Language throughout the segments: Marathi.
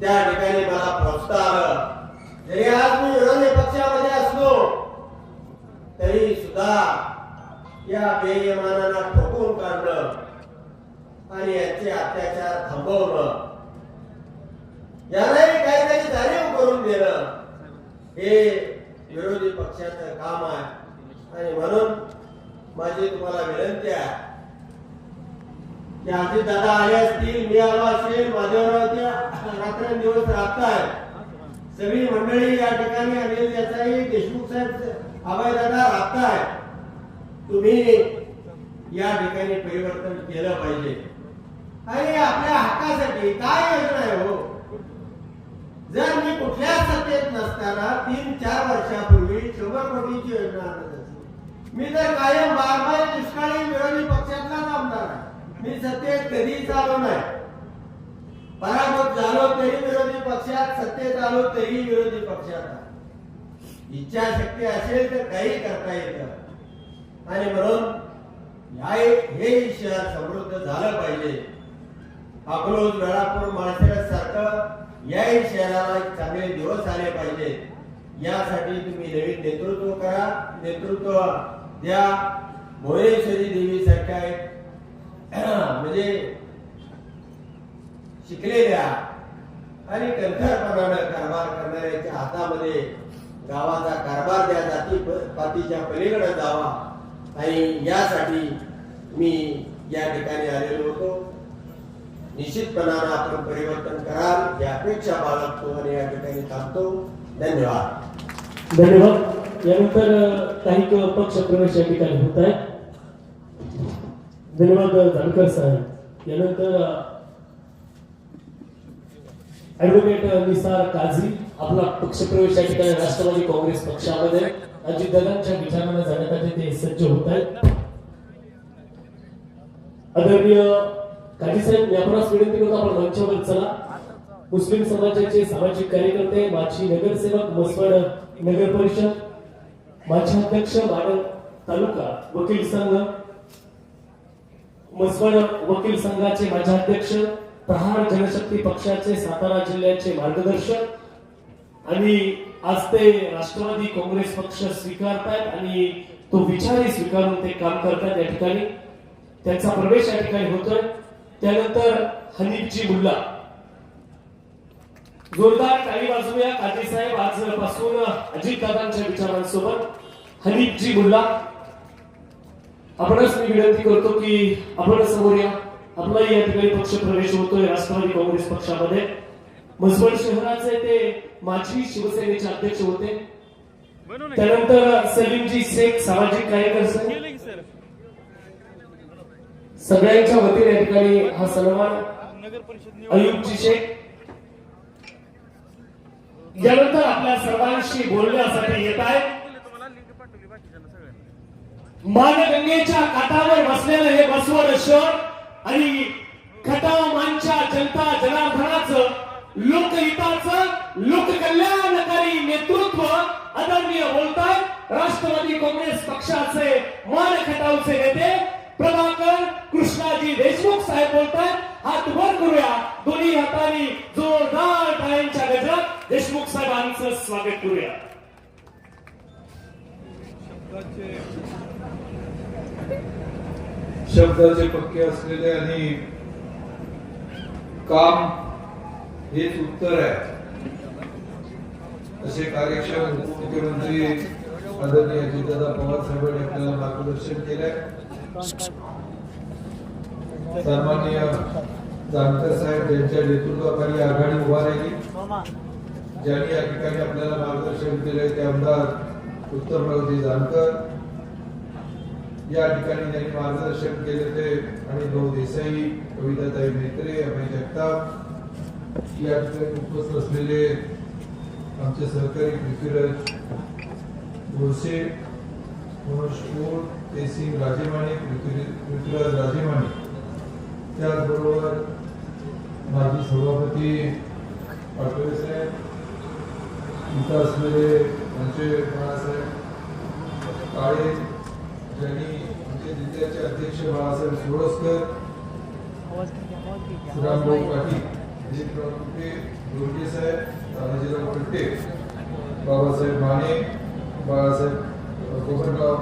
त्या ठिकाणी मला पोहोचता आलं. जरी आज मी विरोधी पक्षामध्ये असलो तरी सुद्धा या बेयमानांना ठोकून काढणं आणि यांचे अत्याचार थांबवणं यालाही काहीतरी जाणीव करून देणं हे विरोधी पक्षाचं काम आहे. आणि म्हणून माझी तुम्हाला विनंती आहे आजचे दादा आले असतील मी आलो असेल माझ्यावर रात्रंदिवस राहताय सगळी मंडळी या ठिकाणी अनिल देसाई देशमुख साहेब अभय दादा राहताय तुम्ही या ठिकाणी परिवर्तन केलं पाहिजे. आणि आपल्या हक्कासाठी काय योजना आहे हो? जर मी कुठल्या सत्तेत नसताना तीन चार वर्षापूर्वी शंभर कोटीची योजना आणत असती मी तर कायम बारमाही दुष्काळी विरोधी पक्षातलाच आमदार आहे. मी सत्तेत कधीच आलो नाही. पराभूत झालो तरी विरोधी पक्षात सत्तेत आलो तरी विरोधी पक्षात इच्छाशक्ती असेल तर काही करता येतं. आणि म्हणून हे शहर समृद्ध झालं पाहिजे. अकलोज वेळापूर माळशिरस सारखं याही शहराला एक चांगले दिवस आले पाहिजे. यासाठी तुम्ही नवीन नेतृत्व करा. नेतृत्व द्या. भुवनेश्वरी देवी सारख्या एक म्हणजे शिकलेल्या आणि कंठरपणानं कारभार करणाऱ्याच्या हातामध्ये गावाचा कारभार द्या जाती पातीच्या पलीकडे जावा आणि यासाठी मी या ठिकाणी आलेलो होतो. निश्चितपणानं आपण परिवर्तन कराल या अपेक्षा बाळगतो आणि या ठिकाणी थांबतो. धन्यवाद. धन्यवाद. यानंतर काही पक्ष प्रवेश या ठिकाणी होत आहे धन्यवाद अ, जानकर साहेब यानंतर ऍडव्होकेट निसार काझी आपला पक्षप्रवेश या ठिकाणी राष्ट्रवादी काँग्रेस पक्षामध्ये. अजितदादांच्या विचारांना जाण्यासाठी ते सज्ज होत आहेत. आदरणीय काझी साहेब मी आपणास विनंती करतो आपण मंचावर चला. मुस्लिम समाजाचे सामाजिक कार्यकर्ते माची नगरसेवक मसवड नगर परिषद माजी अध्यक्ष माडल तालुका वकील संघ मसवड वकील संघाचे माजी अध्यक्ष प्रहार जनशक्ती पक्षाचे सातारा जिल्ह्याचे मार्गदर्शक आणि आज ते राष्ट्रवादी काँग्रेस पक्ष स्वीकारतायत आणि तो विचारही स्वीकारून ते काम करतात या ठिकाणी. त्यांचा प्रवेश या ठिकाणी होतोय. त्यानंतर हनीफजी मुल्ला. जोरदार काही वाजवूया. काजी साहेब आजपासून अजितदादांच्या विचारांसोबत. हनीफजी मुल्ला. आपणच मी विनंती करतो की आपण समोर या. आपलाही या ठिकाणी पक्ष प्रवेश होतोय राष्ट्रवादी काँग्रेस पक्षामध्ये. मसवड शहराचे ते माजी शिवसेनेचे अध्यक्ष होते. त्यानंतर सलीमजी शेख सामाजिक कार्यकर्ते. सगळ्यांच्या वतीने या ठिकाणी हा सन्मान. अयुबजी शेख. यानंतर आपल्या सर्वांशी बोलण्यासाठी येत आहे मानगंगेच्या काठावर बसलेलं हे बसवर शहर आणि खटामांच्या जनता जनार्दनाचं लोकहिताचं लोककल्याणकारी नेतृत्व आदरणीय बोलतात राष्ट्रवादी काँग्रेस पक्षाचे मान खटावचे नेते प्रभाकर कृष्णाजी देशमुख साहेब बोलतात. हात वर करूया. दोन्ही हाताने जोरदार टाळ्यांच्या गजरात देशमुख साहेबांचं स्वागत करूया. शब्दाचे पक्के असलेले आणि काम हेच उत्तर आहे. असे कार्यक्षम उपमुख्यमंत्री आदरणीय अजितदादा पवार साहेबांनी आपल्याला मार्गदर्शन केलंय. सन्माननीय जानकर साहेब यांच्या नेतृत्वाखाली आघाडी उभा राहिली. ज्यांनी या ठिकाणी आपल्याला मार्गदर्शन केलंय ते आमदार उत्तम प्रगती जानकर. या ठिकाणी त्यांनी मार्गदर्शन केले ते आणि भाऊ देसाई कविताताई मेत्रे अभय जगताप या ठिकाणी उपस्थित असलेले आमचे सहकारी पृथ्वीराज गोडसे मनोज कोर ते सिंग राजेमाने पृथ्वीराज राजेमाने. त्याचबरोबर माजी सभापती पाटोळे साहेब इथं असलेले आमचे बाळासाहेब काळे ज्यांनी आमचे जिल्ह्याचे अध्यक्ष बाळासाहेब सोळसकर सुरामभाऊ पाटील अजितराव कुटे दोरगे साहेब तानाजीराव कट्टे बाबासाहेब माने बाळासाहेब गोपनराव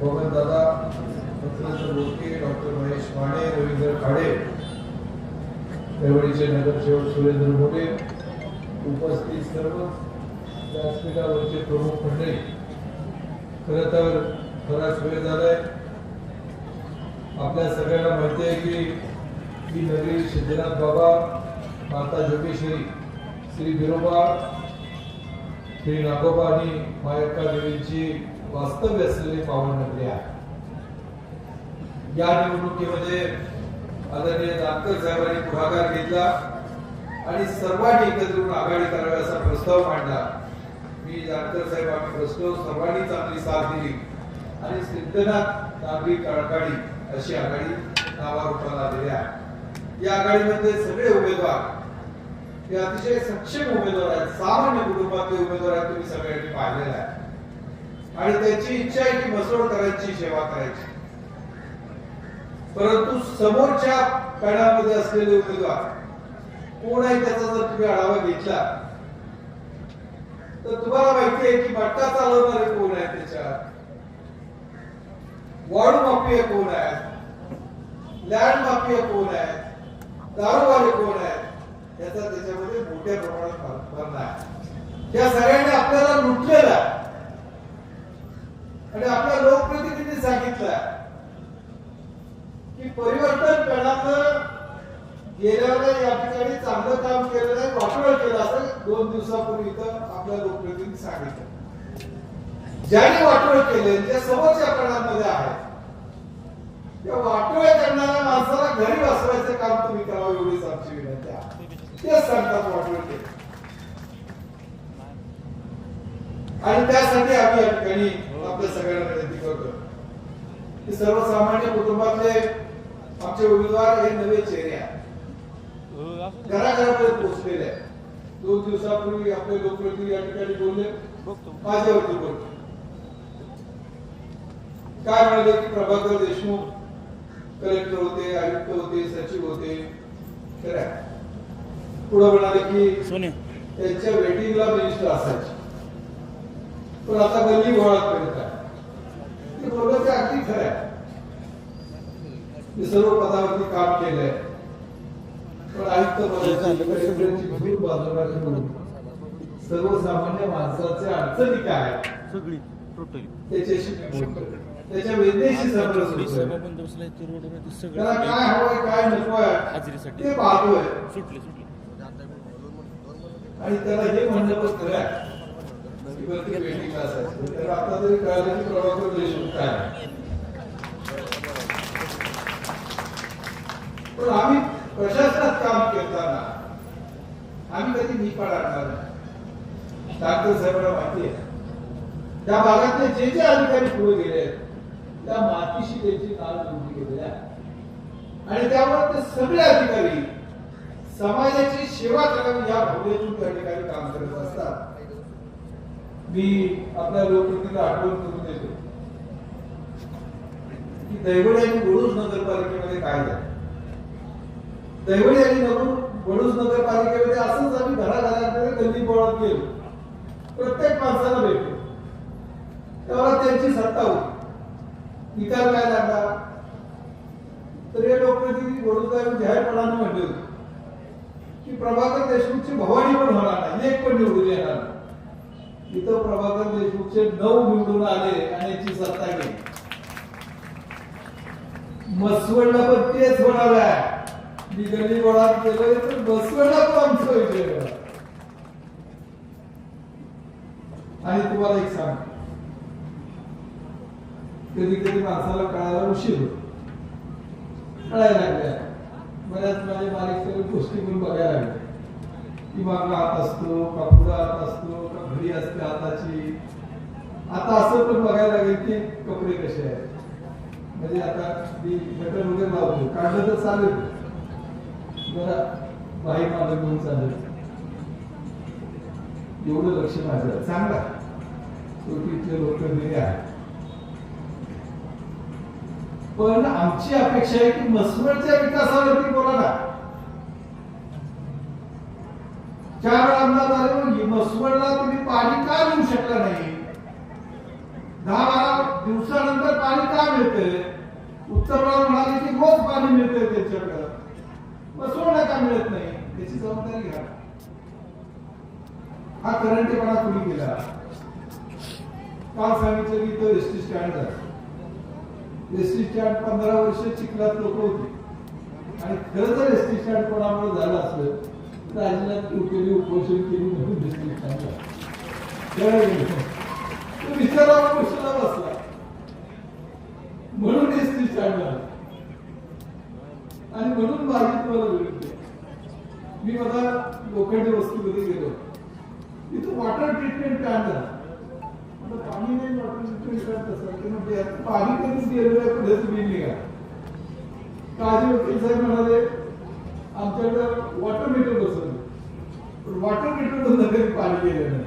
गोपनदादा पत्रेंद्र लोके डॉक्टर महेश माने रवींद्र खाडे देवळीचे नगरसेवक सुरेंद्र मोटे उपस्थित सर्व व्यासपीठावरचे प्रमुख मंडळी. खरं तर बराच वेळ झालाय. आपल्या सगळ्यांना माहिती आहे की ही नगरी सिद्धनाथ बाबा माता जोगेश्वरी श्री बिरोबा श्री नागोबा आणि मायक्का देवींची वास्तव्य असलेली पावन नगरी आहे. या निवडणुकीमध्ये आदरणीय दामकर साहेबांनी पुढाकार घेतला आणि सर्वांनी एकत्र आघाडी करावी असा प्रस्ताव मांडला. मी दामकर साहेब आम्ही बसलो सर्वांनी चांगली साथ दिली. आणि सिद्धनाथ नागरिक आघाडी अशी आघाडी नावारूपाला आलेली आहे. या आघाडीमध्ये सगळे उमेदवार हे अतिशय सक्षम उमेदवार आहेत. सामान्य कुटुंबातले उमेदवार आहेत तुम्ही सगळ्यांनी पाहिलेला आहे. आणि त्याची इच्छा आहे की मसोड करायची सेवा करायची. परंतु समोरच्या पॅडामध्ये असलेले उमेदवार कोण आहे त्याचा जर तुम्ही आढावा घेतला तर तुम्हाला माहिती आहे की बट्टा चालवणारे कोण आहे त्याच्यात? वॉर्ड माफिया कोण आहेत लँड माफिया कोण आहेत दारूवाले कोण आहेत याचा त्याच्यामध्ये मोठ्या प्रमाणात भरणा आहे या सगळ्यांनी आपल्याला लुटलेला आणि आपल्या लोकप्रतिनिधी सांगितलं की परिवर्तन करण्याचं गेल्यावर या ठिकाणी चांगलं काम केलेलं आहे वाटोळ केलं असं दोन दिवसापूर्वी इथं आपल्या लोकप्रतिनिधी सांगितलं ज्याने वाटोळ केले ज्या समोरच्या कणांमध्ये आहे त्या वाटोळ करणाऱ्या माणसाला घरी बसवायचं काम तुम्ही करावं एवढीच आमची विनंती आहे. तेच सांगतात वाटोळ केले. आणि त्यासाठी आम्ही या ठिकाणी आपल्या सगळ्यांना विनंती करतो. की सर्वसामान्य कुटुंबातले आमचे उमेदवार हे नवे चेहरे आहेत. घराघरामध्ये पोहोचलेले आहेत. दोन दिवसापूर्वी आपले लोकप्रतिनिधी या ठिकाणी बोलले. माझ्यावरती बोलले. काय म्हणाले की प्रभाकर देशमुख कलेक्टर होते आयुक्त होते सचिव होते. पुढे म्हणाले की त्यांच्या वेटिंगला मिनिस्टर असायचे. पण आता गल्ली गोळात करत आहे. ते अगदी खरं आहे. मी सर्व पदावरती काम केलंय. पण आयुक्त पदाची कलेक्टरची धूळ बाजूला ठेवून सर्वसामान्य माणसाचे अडचणी काय सगळी त्याच्याशी त्याच्या वेदनेशी सेवा बंद बसलाय ते रोडवर त्याला काय सगळं हवंय काय नकोय हाजरीसाठी. ते पाहतोय सुटले सुटले आणि त्याला हे म्हणणं पण खरं आहे की बरं ते waiting ला असायचं. त्याला आता तरी कळलं की प्रभाकर देशमुख काय आहे. पण आम्ही प्रशासनात काम करताना आम्ही कधी पण आणणार नाही डॉक्टर साहेबांना माहिती आहे त्या भागातले जे जे अधिकारी पुढे गेले आहेत, त्या मातीशी त्यांची नाळ जोडली गेलेली आहे आणि त्यामुळे ते सगळे अधिकारी समाजाची सेवा करावी या भावनेतून त्या ठिकाणी काम करत असतात. मी आपल्या लोकप्रतिनिधीला आठवण करून देतो. की दैवडी आणि गोडूज नगरपालिकेमध्ये काय झालं? दैवडी आणि नगर गोडूज नगरपालिकेमध्ये असंच आम्ही घराघराकडे गल्ली बोळात गेलो. प्रत्येक माणसाला भेटलो. तेव्हा त्यांची सत्ता होती. निकाल काय लागला तर हे लोकप्रतिनिधी गोरुसाहेब जाहीरपणाने म्हटले होते की प्रभाकर देशमुखची भवानी पण होणार नाही एक पण निवडून येणार नाही. इथं प्रभाकर देशमुखचे नऊ निवडून आले आणि याची सत्ता गेली. मसवडला पण तेच होणार आहे. मी गल्ली गोळात गेलोय तर मसवडला पण आमचं आणि तुम्हाला एक सांगतो. कधी कधी माणसाला कळायला उशीर होतो. कळायला लागल्या. बऱ्याच माझे बारीक सगळे गोष्टी पण बघायला लागल्या की मागं हात असतो का पुढं हात असतो का घडी असते हाताची आता असं पण बघायला लागेल की कपडे कसे आहेत. म्हणजे आता मी बटन वगैरे लावतो. काढलं तर चालेल जरा बाई माझं घेऊन चालेल एवढं लक्ष माझं. चांगला शेवटी लोक दिले आहे पण आमची अपेक्षा आहे की मसवडच्या विकासावरती बोला ना. चार वेळा अंदाज आले म्हणजे मसवडला तुम्ही पाणी का देऊ शकला नाही? दहा बारा दिवसानंतर पाणी का मिळतंय? उत्तरला म्हणाले की रोज पाणी मिळतंय त्यांच्याकडे. मसवडला का मिळत नाही? त्याची जबाबदारी घ्या. हा करंटेपणा कुणी केला. काल सांगितलं की तो एस टी स्टँड झाला एस टी स्टँड पंधरा वर्ष चिखलात लोक होते. आणि खरं जर एस टी स्टँड कोणामुळे झालं असलं तर आजीला केली उपोषण केली म्हणून एस टी स्टँड विचारावा कशाला बसला म्हणून एस टी स्टँड आणि म्हणून माझी तुम्हाला विनंती मी माझा लोखंडी वस्तीमध्ये गेलो. तिथं वॉटर ट्रीटमेंट प्लॅन झाला पाणी नाही पाणी कधीच गेलेलं आहे बिल निघा. काळजी वकील साहेब म्हणाले आमच्याकडे वॉटर मीटर बसवलं. पण वॉटर मीटर बंद कधी पाणी गेलं नाही.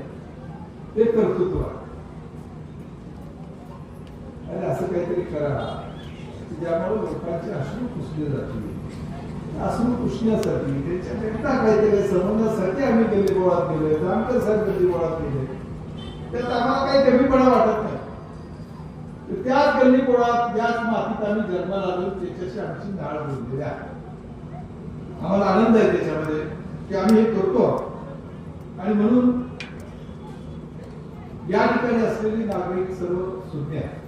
ते कर्तृत्व आहे. अरे असं काहीतरी करा. ज्यामुळे लोकांची अश्रू पुसले जातील. अश्रू पुसण्यासाठी त्याच्याकरिता काहीतरी समजण्यासाठी आम्ही गल्ली गोळात गेले. आमच्या साहेब गल्ली गोळात गेले. त्यात आम्हाला काही कमीपणा वाटत नाही. तर त्याच गल्ली गोळात मातीत आम्ही जन्माला आलो त्याच्याशी आमची नाळ बोललेली आहे. आम्हाला आनंद आहे त्याच्यामध्ये की आम्ही हे करतो. आणि म्हणून या ठिकाणी असलेली नागरिक सर्व सुज्ञ आहे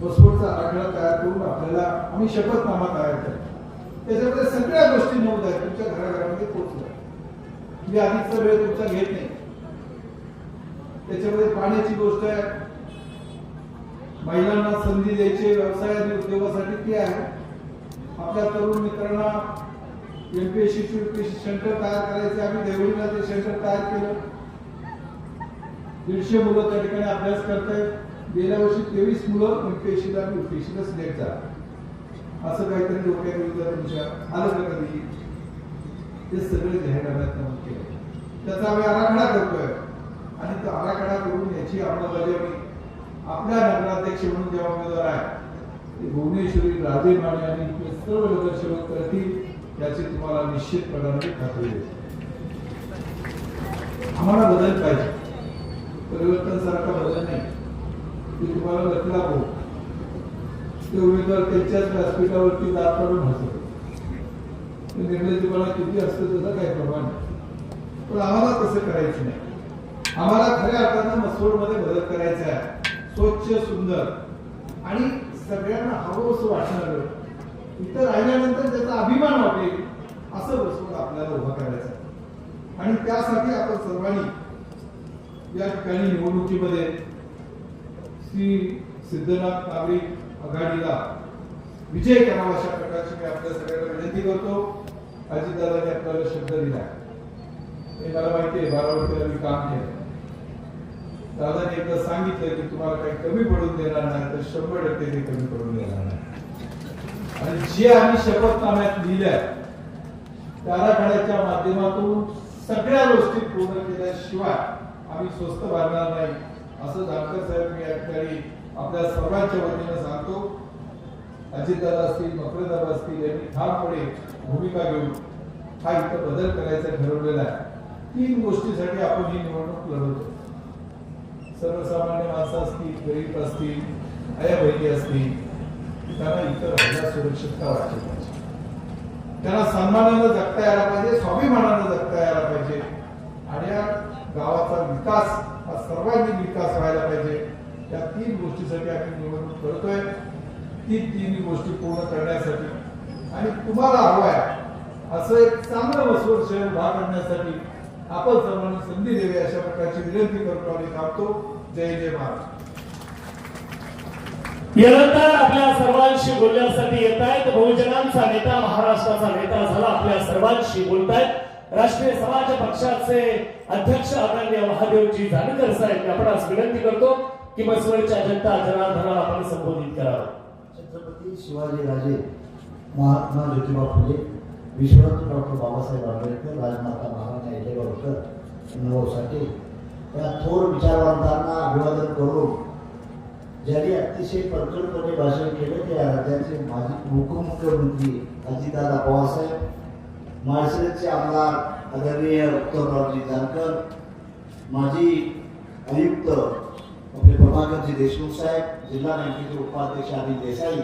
बसवडचा आराखडा तयार करून आपल्याला आम्ही शपथनामा तयार करतो त्याच्यामध्ये सगळ्या गोष्टी नोंद आहेत. तुमच्या घराघरामध्ये पोहोचल्या. मी आधीचा वेळ तुमचा घेत नाही. त्याच्यामध्ये पाण्याची गोष्ट आहे. महिलांना संधी द्यायची व्यवसाय आणि उद्योगासाठी ती आहे. आपल्या तरुण मित्रांना एमपीएससी युपीएससी सेंटर तयार करायचे. आम्ही देवळीला ते सेंटर तयार केलं. दीडशे मुलं त्या ठिकाणी अभ्यास करतायत. गेल्या वर्षी तेवीस मुलं एमपीएससीला आणि युपीएससीला सिलेक्ट झाला. असं काहीतरी डोक्यात विचार तुमच्या आलं का कधी ते सगळे जाहीरनाम्यात नमूद केलं. त्याचा आम्ही आराखडा करतोय. आणि तो आराखडा करून याची अंमलबजावणी आपल्या नगराध्यक्ष म्हणून जेव्हा उमेदवार आहे ते भुवनेश्वरी राजे माने आणि सर्व नगरसेवक करतील याची तुम्हाला निश्चितपणाने खात्री देते आम्हाला बदल पाहिजे. परिवर्तन सारखा बदल नाही. ते तुम्हाला लटला हो ते उमेदवार त्यांच्याच व्यासपीठावरती दात काढून हसत निर्णय तुम्हाला किती असतो त्याचा काही प्रमाण नाही. पण आम्हाला तसं करायचं नाही. आम्हाला खऱ्या अर्थानं मसोडमध्ये बदल करायचा आहे. स्वच्छ सुंदर. आणि सगळ्यांना हवं असं वाटणार इथं राहिल्यानंतर त्याचा अभिमान वाटेल असं मसोड आपल्याला उभा करायचा आहे. आणि त्यासाठी आपण सर्वांनी या ठिकाणी निवडणुकीमध्ये श्री सिद्धनाथ नागरिक आघाडीला विजय करावा अशा प्रकारची मी आपल्या सगळ्यांना विनंती करतो. अजितदादांनी आपल्याला शब्द दिला. हे मला माहिती आहे बारा वर्षाला मी काम केलं. दादाने एकदा सांगितलं की तुम्हाला काही कमी पडून देणार नाही तर शंभर टक्के ते कमी पडून देणार नाही. आणि जे आम्ही शपथनाम्यात लिहिल्या त्या आराखड्याच्या माध्यमातून सगळ्या गोष्टी पूर्ण केल्याशिवाय आम्ही स्वस्त बांधणार नाही असं जानकर साहेब मी या ठिकाणी आपल्या सर्वांच्या वतीनं सांगतो. अजितदादा असतील मकरदादा असतील यांनी ठामपणे भूमिका घेऊन हा इथं बदल करायचा ठरवलेला आहे. तीन गोष्टीसाठी आपण ही निवडणूक लढवतो. सर्वसामान्य माणसं असतील गरीब असतील आया बहिणी असतील त्यांना इतर राहायला सुरक्षितता वाटली पाहिजे. त्यांना सन्मानानं जगता यायला पाहिजे स्वाभिमानानं जगता यायला पाहिजे. आणि या गावाचा विकास हा सर्वांगीण विकास व्हायला पाहिजे. त्या तीन गोष्टीसाठी आम्ही निवडणूक करतोय. ती तीन गोष्टी पूर्ण करण्यासाठी. आणि तुम्हाला हवं आहे असं एक चांगलं वस्तू शहर उभा करण्यासाठी आपण सर्वांना संधी द्यावी अशा प्रकारची विनंती करतो आणि थांबतो. जय जय महाराज यानंतर आपल्या सर्वांशी बोलण्यासाठी येत आहेत. बहुजनांचा नेता महाराष्ट्राचा नेता झाला आपल्या सर्वांशी बोलतायत. राष्ट्रीय समाज पक्षाचे अध्यक्ष आदरणीय महादेवजी जानकर साहेब मी आपणास विनंती करतो की बसवडच्या जनता जनार्दनाला आपण संबोधित करावं. छत्रपती शिवाजी राजे महात्मा ज्योतिबा फुले विश्वरत्न डॉक्टर बाबासाहेब आंबेडकर राजमाता महाराणी अहिल्याबाईकर होतं साठे या थोर विचारवंतांना अभिवादन करून ज्यांनी अतिशय परखडपणे भाषण केलं ते राज्याचे माजी उपमुख्यमंत्री अजितदादा पवारसाहेब माळशिरसचे आमदार आदरणीय उत्तमरावजी जानकर माजी आयुक्त आपले प्रभाकरजी देशमुख साहेब जिल्हा बँकेचे उपाध्यक्ष अनिल देसाई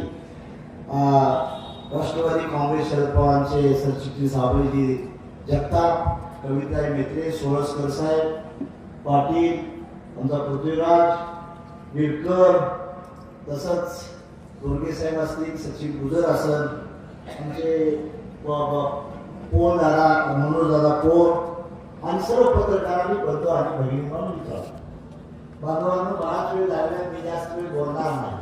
राष्ट्रवादी काँग्रेस शरद पवारांचे सरचिटणीस अभयजी जगताप कविताई मेत्रे सोळसकर साहेब पाटील आमचा पृथ्वीराज विरकर तसंच दुर्गे साहेब असतील सचिन गुजर असल आमचे ब- पोन दादा मनोज दादा कोण आणि सर्व पत्रकारांनी बंधू आणि भगिनी म्हणून विचारलं बांधवांना बराच वेळ झाल्या मी जास्त वेळ बोलणार नाही.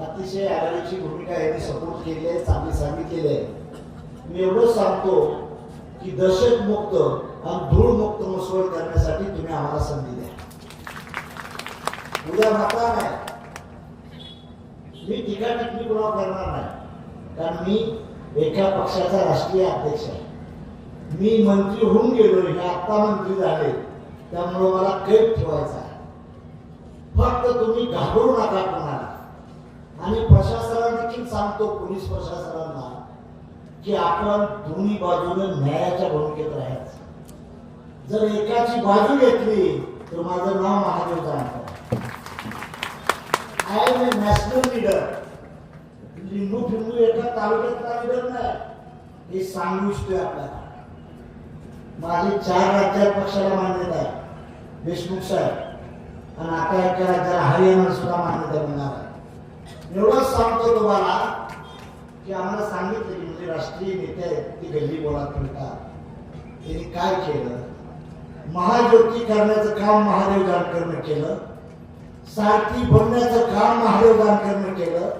अतिशय आघाडीची भूमिका यांनी सपोर्ट केली आहे चांगली सांगितलेली आहे. मी एवढंच सांगतो की दहशतमुक्त आणि धूळमुक्त मसवड करण्यासाठी तुम्ही आम्हाला संधी द्या. उद्या मतदान नाही मी टीका टिप्पणी कोणावर करणार नाही. कारण मी एका पक्षाचा राष्ट्रीय अध्यक्ष आहे. मी मंत्री होऊन गेलो हे आत्ता मंत्री झाले. त्यामुळे मला कैद ठेवायचा आहे. फक्त तुम्ही घाबरू नका कोणाला. आणि प्रशासनाला देखील सांगतो पोलीस प्रशासनाला की आपण दोन्ही बाजूने न्यायाच्या भूमिकेत राहायचं. जर एकाची बाजू घेतली तर माझं नाव Mahadev Jankar. I am a national leader लिंबू फिंबू एका तालुक्यातला लिडर नाही? हे सांगू इच्छितोय आपल्याला. माझी चार राज्यात पक्षाला मान्यता आहे. देशमुख साहेब. आणि आता एका राज्याला हरियाणा सुद्धा मान्यता मिळणार आहे. एवढंच सांगतो तुम्हाला की आम्हाला सांगितलं की राष्ट्रीय नेते आहेत ते गल्ली बोलात फिरतात त्यांनी काय केलं? महाज्योती करण्याचं काम महादेव जानकरनं केलं. सारथी बनण्याचं काम महादेव जानकरनं केलं.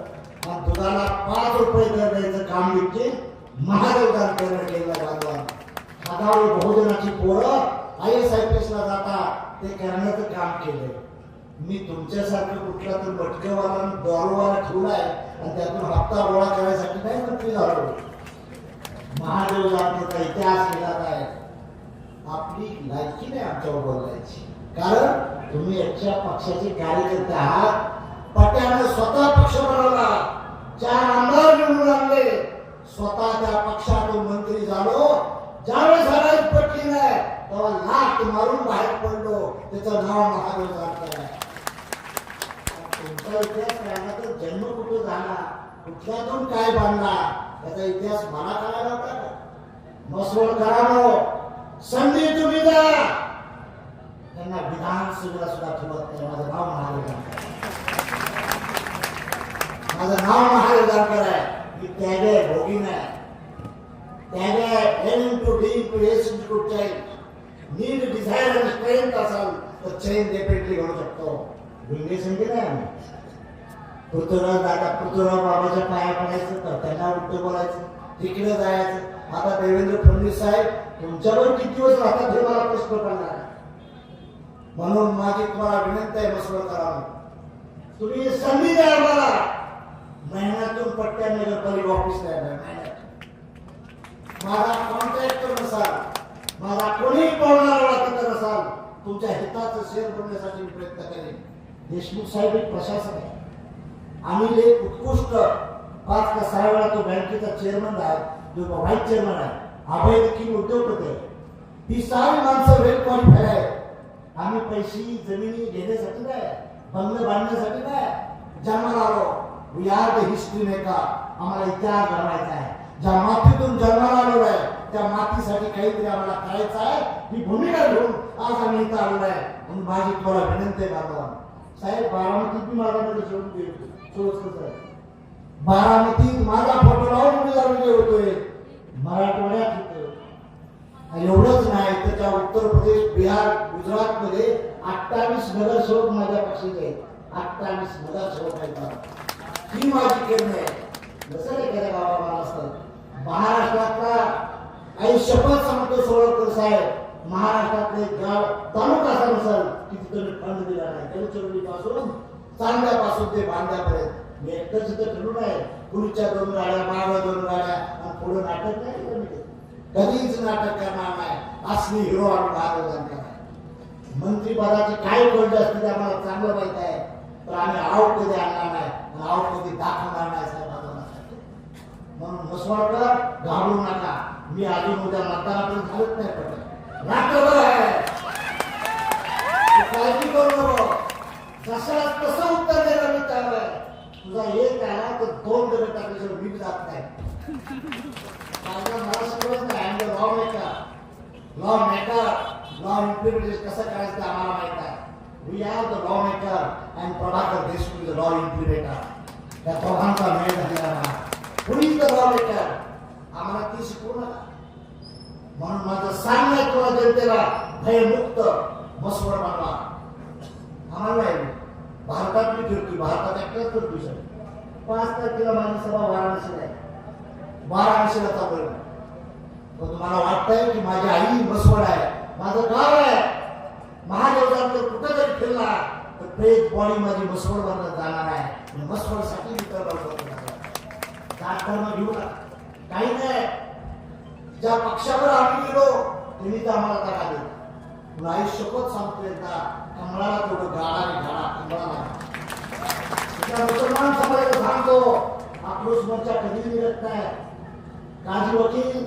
आणि दुधाला पाच रुपये दर द्यायचं काम देखील महादेव जानकरनं केलं बांधवांना हजारो बहुजनाची पोरं आय एस आय पी एसला जातात. जाता ते करण्याचं काम केलंय मी तुमच्यासारखं कुठला तर मटकेवाला दारूवाला ठेवलाय आणि त्यातून हप्ता गोळा करायसाठी नाही मंत्री झालो? महादेव इतिहास केला काय आपली लायकी नाही आमच्यावर बोलायची. कारण तुम्ही याच्या पक्षाचे कार्यकर्ते आहात. पट्यानं स्वतः पक्ष बनवला. चार आमदार निवडून आणले. स्वतः त्या पक्षातून मंत्री झालो. ज्यावेळेस हराई पटली नाही तेव्हा लाट मारून बाहेर पडलो. त्याचं नाव महादेव जानकर आहे तुमचा इतिहास तर जन्म कुठं झाला? कुठल्यातून काय बांधला त्याचा इतिहास मला कळायला होता का मसवड करावं संधी तुम्ही द्या त्यांना विधानसभेला सुद्धा ठेवत नाही माझं नाव आहे. माझं नाव महादेव जानकर आहे मी त्यागे भोगी नाही त्यागे N into D into S into चैन नीड डिझायर आणि स्ट्रेंथ असाल तर चैन डेफिनेटली घडू शकतो भिंगे संख्या नाही आम्ही पृथ्वीराज दादा पृथ्वीराव बाबाच्या पाया पडायचं तर त्यांना उलट बोलायचं तिकडे जायचं. आता देवेंद्र फडणवीस साहेब तुमच्यावर किती दिवस राहतात हे मला प्रश्न करणार म्हणून माझी तुम्हाला विनंती आहे मसवड करावं तुम्ही संधी द्या मला महिन्यातून पट्ट्या नगरपालिका ऑफिसला येणार? माझा कॉन्टॅक्ट करत असाल माझा कोणी पावणारा वाटत असाल तुमच्या हिताचं शेअर करण्यासाठी प्रयत्न करेन. देशमुख साहेब एक प्रशासक आहे. आम्ही एक उत्कृष्ट पाच का सहा वेळा तो बँकेचा चेअरमन आहे जो व्हाईस चेअरमन आहे. अभय देखील उद्योगपती आहे. ही सारी माणसं वेल क्वालिफाईड आहे आम्ही पैसे जमिनी घेण्यासाठी नाही बंगले बांधण्यासाठी नाही. जन्माला आलो वी आर द हिस्ट्री का आम्हाला इतिहास घडवायचा आहे. ज्या मातीतून जन्माला आलो आहे त्या मातीसाठी काहीतरी आम्हाला करायचं आहे. ही भूमिका घेऊन आज आम्ही इथं आलो आहे. म्हणून माझी तुम्हाला विनंती आहे बाबा साहेब बारामतीत माझ्याकडे सोडून गेलो सोडत साहेब बारामतीत माझा फोटो लावून उमेदवार विजय होतोय मराठवाड्यात होत. एवढंच नाही तर त्या उत्तर प्रदेश बिहार गुजरात मध्ये अठ्ठावीस नगरसेवक माझ्या पक्षाचे आहेत अठ्ठावीस नगरसेवक आहेत मला. ही माझी केंद्र आहे. जसं नाही केलं गावा मला असतं महाराष्ट्रातला आई शपथ सांगतो सोळकर साहेब महाराष्ट्रातले गाव तालुकासानुसार असा नसेल फंड दिला नाही. गडचिरोली पासून चांद्यापासून ते बांद्यापर्यंत. मी एकटंच इथं फिरून आहे. पुढच्या दोन गाड्या मागं दोन गाड्या आणि पुढे नाटक नाही कधीच नाटक करणार नाही. असली हिरो आणि महाराज जानकर आहे. काही काय गोष्ट असते ते आम्हाला चांगलं माहीत आहे. तर आम्ही आऊट कधी आणणार नाही आणि आऊट कधी दाखवणार नाही साहेबांना म्हणून मसवाडकर घाबरू नका. मी अजून उद्या मतदानापर्यंत घालत नाही पडत. रात्रभर आहे तू काळजी करू नको कशाला कसं उत्तर देणार मी त्यावर तुझा एक आला तर दोन डबे टाकल्याशिवाय मी जात नाही माझ्या मला सगळंच नाही आम्ही law maker law maker law implementation कसं करायचं ते आम्हाला माहित आहे we are the law maker and Prabhakar Deshmukh the law implementer या दोघांचा मेळ झालेला नाही कुणीच द लॉ मेकर आम्हाला ती शिकवू नका म्हणून माझं सांगणं तुला जनतेला भयमुक्त मस्वर मानला आम्हाला नाही. भारतात मी फिरतोय. भारतात एकटाच फिरतोय सर पाच तारखेला माझी सभा वाराणसीला आहे. वाराणसीला चालू आहे पण तुम्हाला वाटतंय की माझी आई मसवड आहे. माझं गाव आहे. महादेवचा जर कुठं जरी फिरला तर प्रेत बॉडी माझी मसवड बनत जाणार आहे. मसवडसाठी मी तर धर्म घेऊ काही नाही. ज्या पक्षावर आम्ही गेलो त्यांनी तर आम्हाला जागा दिली तुला आयुष्यभर सांगतो एकदा कमळाला तेवढं गाडा गाडा कमळाला त्या मुसलमान समाजाला सांगतो आक्रोश मोर्चा कधी मिळत नाही. काजी वकील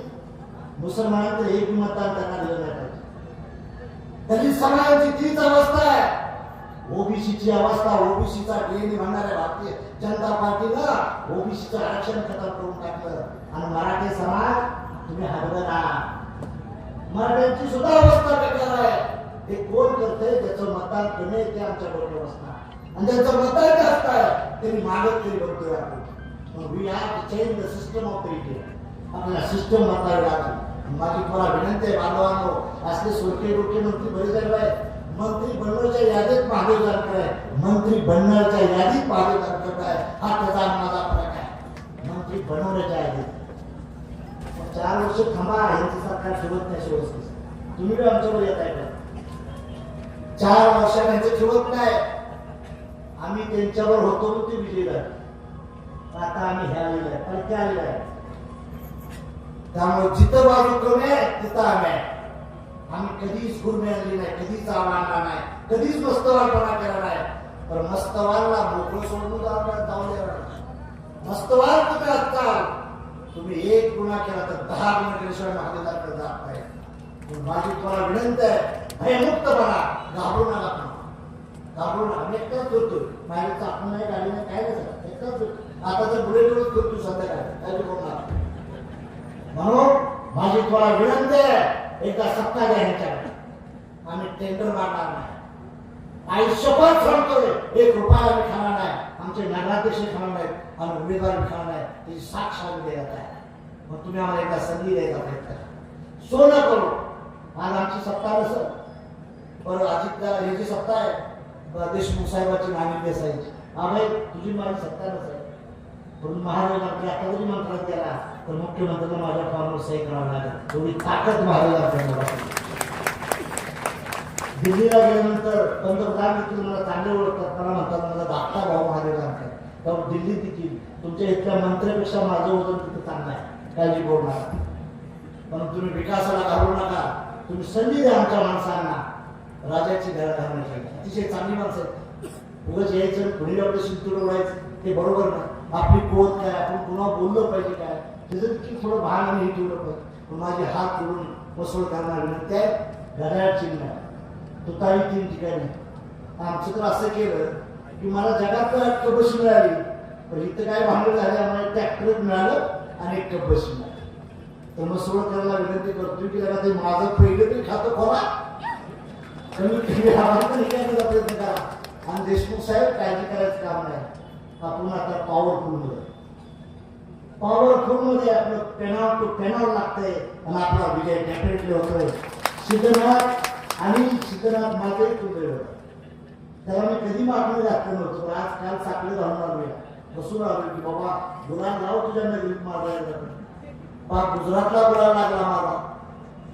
मुसलमानांचं एक मतदान त्यांना दिलं नाही पाहिजे. दलित समाजाची तीच अवस्था आहे. ओबीसीची अवस्था ओबीसीचा डीएनए म्हणणाऱ्या भारतीय जनता पार्टीनं ओबीसीचं आरक्षण खतम करून टाकलं. आणि मराठी समाज तुम्ही हरवला मराठ्यांची सुद्धा अवस्था बेकार आहे. ते कोण करतंय त्याचं मतदान कमी ते आमच्या बरोबर असणार आणि त्याचं मतदान जास्त आहे ते मागत तरी बघतोय आपण. We have to change the system of cricket आपल्याला सिस्टम बदलावी लागेल माझी तुम्हाला विनंती आहे बांधवांनो असले सोडके डोके मंत्री बरे झाले आहे मंत्री बनवण्याच्या यादीत महादेव जानकर आहे. मंत्री बनण्याच्या यादीत महादेव जानकर आहे. हा त्याचा आणि माझा फरक आहे मंत्री बनवण्याच्या यादीत. चार वर्ष थांबा यांचं सरकार ठेवत नाही व्यवस्थित तुम्ही बी आमच्यावर येत आहे का? चार वर्षात यांचं ठेवत नाही. आम्ही त्यांच्यावर होतो ते विजयी झाले आता आम्ही ह्या आलेलो आहे पण त्या आलेलो आहे. त्यामुळे जिथं बाजू कमी आहे तिथं आम्ही आहे. आम्ही कधीच गुरमे आणली नाही कधीच आवडणार नाही कधीच मस्तवालपणा केला नाही. पण मस्तवालला मोकळं सोडून जाऊ जाऊ देणार नाही. मस्तवाल तुम्ही असताल तुम्ही एक गुन्हा केला तर दहा गुन्हा केल्याशिवाय महादेवाकडे जात नाही. म्हणून माझी तुम्हाला विनंती आहे भयमुक्त बना घाबरू नका घाबरू नका. आम्ही एकटाच फिरतोय. बाहेरचं आपण नाही गाडी नाही काय नाही एकटाच फिरतो आता तर बुलेटवरच फिरतो संध्याकाळी काय? बी कोण म्हणून माझी तुम्हाला विनंती आहे एकदा सत्ता द्या ह्याच्याकडे. आम्ही टेंडर मारणार नाही. आयुष्यभर सांगतोय एक रुपया आम्ही खाणार नाही. आमचे नगराध्यक्ष खाणार नाहीत आणि उमेदवार खाणार नाही त्याची साक्ष आम्ही देत आहे मग तुम्ही आम्हाला एकदा संधी द्यायचा प्रयत्न करा सोनं करू आज आमची सत्ता नसं पण अजित हे जी सत्ता आहे देशमुख साहेबाची नाणी असायची आम्ही तुझी माझी सत्ता नसेल म्हणून महाराजांनी आता जरी मंत्रात गेला तर मुख्यमंत्र्यांना माझ्या फॉर्मवर सही करावं लागेल एवढी ताकद महाराजांना दिल्लीला गेल्यानंतर पंतप्रधान देखील मला चांगले ओळखतात. मला म्हणतात माझा धाकटा भाऊ म्हणतात भाऊ दिल्ली देखील तुमच्या इथल्या मंत्र्यापेक्षा माझं वजन तिथं चांगलं आहे? काळजी करू नका. पण तुम्ही विकासाला घालू नका. तुम्ही संधी द्या आमच्या माणसांना. राजाची घरा घालण्यासाठी. अतिशय चांगली माणसं आहेत. उगाच यायचं पुढील आपलं शिंतूर ओढायचं? ते बरोबर ना? आपली कोण काय? आपण पुन्हा बोललं पाहिजे काय? त्याचं देखील थोडं भान आणि हे ठेवलं पाहिजे. पण माझे हात जोडून वसूल करणार विनंती आहे घड्याळ चिन्ह आहे. तुतारी तीन ठिकाणी. आमचं तर असं केलं की मला जगात एक कबशी मिळाली. पण इथं काय भांडण झाले आम्हाला ट्रॅक्टर मिळालं आणि एक कबशी मिळाली. तर मग सोड करायला विनंती करतो की जरा ते माझं पहिलं तरी खातं खोला. कमी कमी करण्याचा प्रयत्न करा. आणि देशमुख साहेब काळजी करायचं काम नाही. आपण आता पॉवरफुलमध्ये पॉवरफुलमध्ये आपलं पेनावर टू पेनावर लागतंय आणि आपला विजय डेफिनेटली होतोय. सिद्धनाथ आणि सिद्धनाथ माझे तुझे होता त्याला मी कधी मागणी घातलं नव्हतं आज काल साखळे घालून आलोय बसून आलो की बाबा गुलाब लाव तुझ्या नगरीत मारायला बा गुजरातला गुलाम लागला माझा.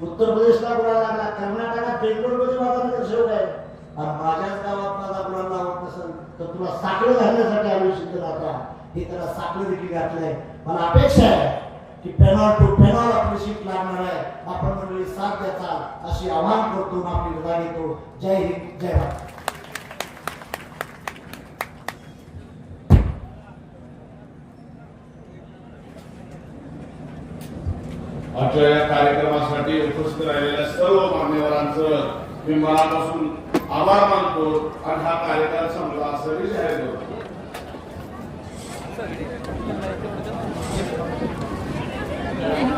उत्तर प्रदेशला गुलाम लागला. कर्नाटकात बेंगलोरमध्ये माझा नगरसेवक आहे. आणि माझ्याच गावात माझा गुलाब लावत नसेल तर तुला साखळे घालण्यासाठी आलो सिद्धनाथा हे त्याला साखळे देखील घातलंय. मला अपेक्षा आहे. की पेनॉल टू पेनॉल आपली सीट लागणार आहे. आपण मंडळी साथ द्याचा अशी आव्हान करतो आपली विधान येतो जय हिंद जय भारत. आजच्या या कार्यक्रमासाठी उपस्थित राहिलेल्या सर्व मान्यवरांचं मी मनापासून आभार मानतो आणि हा कार्यक्रम संपला असं मी जाहीर करतो. Amen.